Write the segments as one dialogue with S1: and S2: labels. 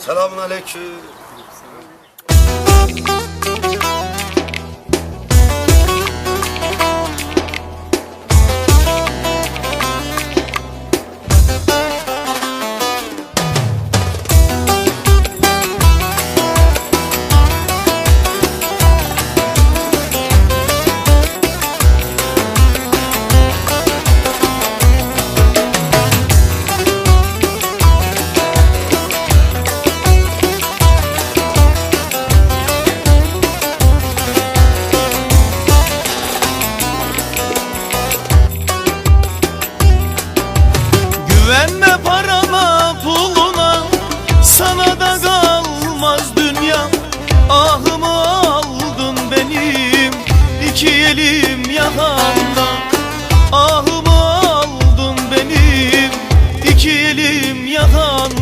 S1: Selamun aleyküm.
S2: Güvenme parama puluna. Sana da kalmaz dünya Ahımı aldın benim. İki elim yakanda Ahımı aldın benim. İki elim yakanda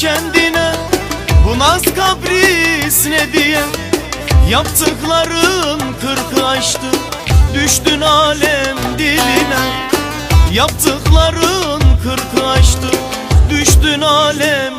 S2: kendine. Bu naz kapris ne diye? Yaptıkların kırkı aştı. Düştün alem diline. Yaptıkların kırkı aştı. Düştün alem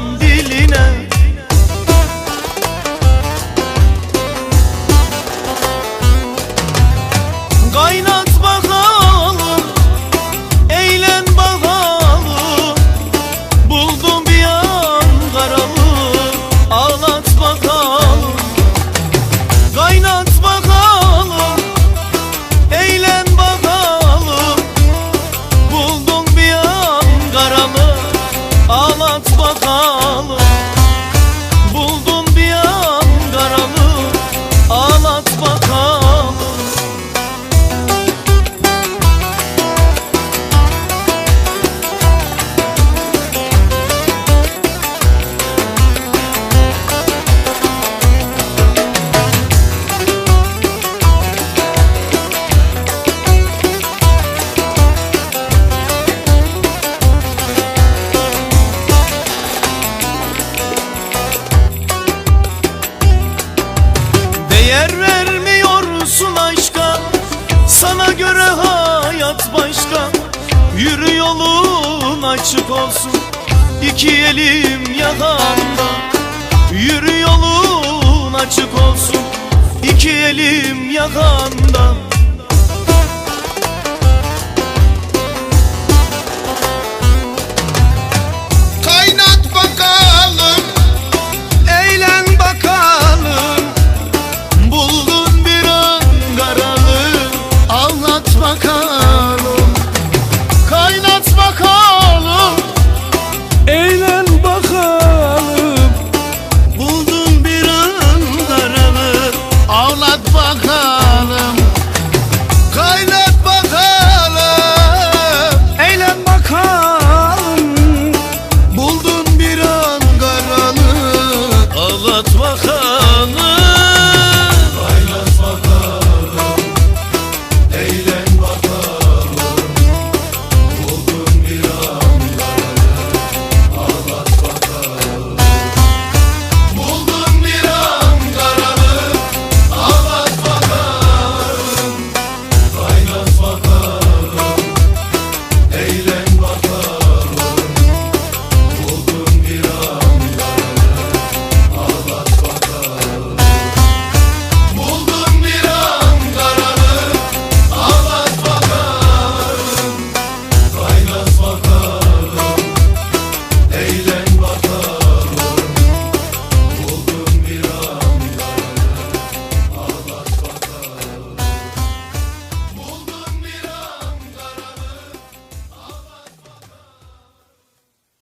S2: açık olsun İki elim yakanda Yürü yolun açık olsun İki elim yakanda
S3: Kaynat bakalım,
S2: Eğlen bakalım. Buldun bir Ankaralı
S3: anlat
S2: bakalım.